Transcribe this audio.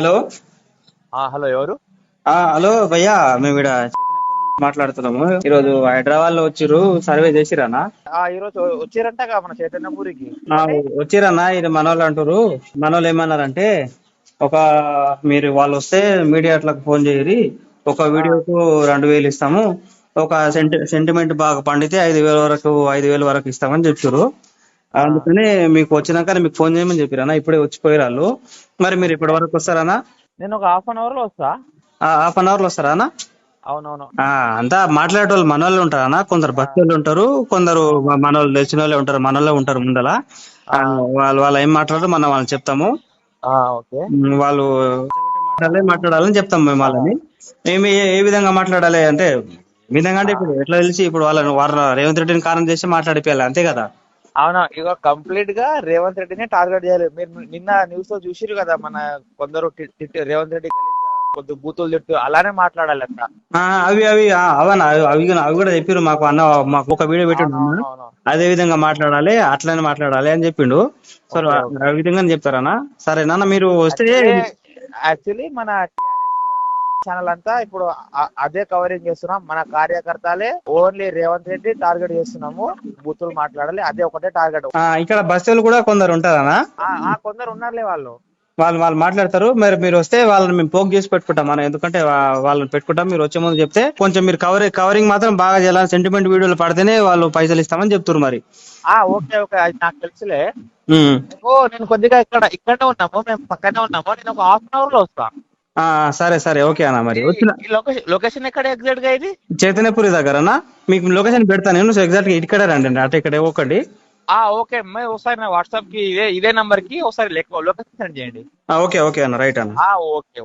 Hello? Hello ఎవరు? ఆ hello భయ్యా మేము ఇక్కడ మాట్లాడుతున్నాము. ఈరోజు హైదరాబాద్లో వచ్చిర్రు సర్వే చేసిరానా ఈ రోజు వచ్చారంటగా మన చైతన్యపురికి. వచ్చిరన్నా ఇది మనోళ్ళు అంటారు మనోళ్ళు ఏమన్నారంటే ఒక మీరు వాళ్ళు వస్తే మీడియాట్లకు ఫోన్ చేయరి ఒక వీడియోకు రెండు వేలు ఇస్తాము. ఒక సెంటి సెంటిమెంట్ బాగా పండితే ఐదు వేల వరకు ఐదు వేల వరకు ఇస్తామని చెప్పారు అందుకని మీకు వచ్చినాక మీకు ఫోన్ చేయమని చెప్పారన్నా ఇప్పుడే వచ్చిపోయారు వాళ్ళు. మరి మీరు ఇప్పటి వరకు వస్తారనా నేను ఒక హాఫ్ అన్ అవర్లో వస్తా హాఫ్ అన్ అవర్లో వస్తారా అవునవును. అంతా మాట్లాడేటోళ్ళు మనోళ్ళు ఉంటారన్నా కొందరు బస్ వాళ్ళు ఉంటారు కొందరు మ- మనోళ్ళు తెలిసిన వాళ్ళే ఉంటారు మనోళ్ళే ఉంటారు ముందల. వాళ్ళు వాళ్ళు ఏం మాట్లాడారో మనం వాళ్ళని చెప్తాము. వాళ్ళు మాట్లాడాలి మాట్లాడాలని చెప్తాం మేము వాళ్ళని. మేము ఏ- విధంగా మాట్లాడాలి అంటే విధంగా అంటే ఇప్పుడు ఎట్లా తెలిసి ఇప్పుడు వాళ్ళని వారు రేవంత్ రెడ్డిని కారణం చేసి మాట్లాడిపోయాలి అంతే కదా. అవునా ఇక కంప్లీట్గా రేవంత్ రెడ్డినే టార్గెట్ చేయాలి. మీరు నిన్న న్యూస్లో చూసిరు కదా మన కొందరు రేవంత్ రెడ్డి కొద్ది బూతులు తిట్టు అలానే మాట్లాడాలి అట్లా. అవి అవి అవనా అవి అవి కూడా- అవి కూడా చెప్పారు మాకు అన్న మాకు ఒక వీడియో పెట్టిండు అదే విధంగా మాట్లాడాలి అట్లనే మాట్లాడాలి అని చెప్పిండు. సో ఆ విధంగా చెప్తారన్నా. సరే నాన్న మీరు వస్తే యాక్చువల్లీ మన ఛానల్ అంతా ఇప్పుడు అదే కవరింగ్ చేస్తున్నాం. మన కార్యకర్తలే ఓన్లీ రేవంత్ రెడ్డి టార్గెట్ చేస్తున్నాము. బూతులు మాట్లాడాలి. అదే ఒకటే టార్గెట్. ఇక్కడ బస్సులు కూడా కొందరు ఉంటారన్నా ఆ కొందరు ఉన్నారులే వాళ్ళు. వాళ్ళు వాళ్ళు మాట్లాడతారు. మరి మీరు వస్తే వాళ్ళని మేము పోక్ చేసి పెట్టుకుంటాం మనం. ఎందుకంటే వాళ్ళని పెట్టుకుంటాం. మీరు వచ్చే ముందు చెప్తే కొంచెం మీరు కవర్ కవరింగ్ మాత్రం బాగా చేయాలి. సెంటిమెంట్ వీడియోలు పడితేనే వాళ్ళు పైసలు ఇస్తామని చెప్తారు మరి. ఆ ఓకే ఓకే. నాకు తెలుసులే. నేను కొద్దిగా ఇక్కడ ఇక్కడనే ఉన్నాము. మేము పక్కనే ఉన్నాము. నేను ఒక హాఫ్ అన్ అవర్లో వస్తా. ఆ, సరే సరే ఓకే అన్న మరి. వచ్చిన లొకేషన్ లొకేషన్ ఎక్కడ ఎగ్జాక్ట్గా ఇది? చైతన్యపురి దగ్గరనా మీకు లొకేషన్ పెడతాను నేను ఎగ్జాక్ట్గా ఇక్కడే రండి అటు ఇక్కడ ఒకటి ఆ ఓకే. మే ఒకసారి నా వాట్సాప్కి ఇదే ఇదే నంబర్కి ఒకసారి లొకేషన్ సెండ్ చేయండి. ఓకే ఓకే అన్న. రైట్ అన్న. ఓకే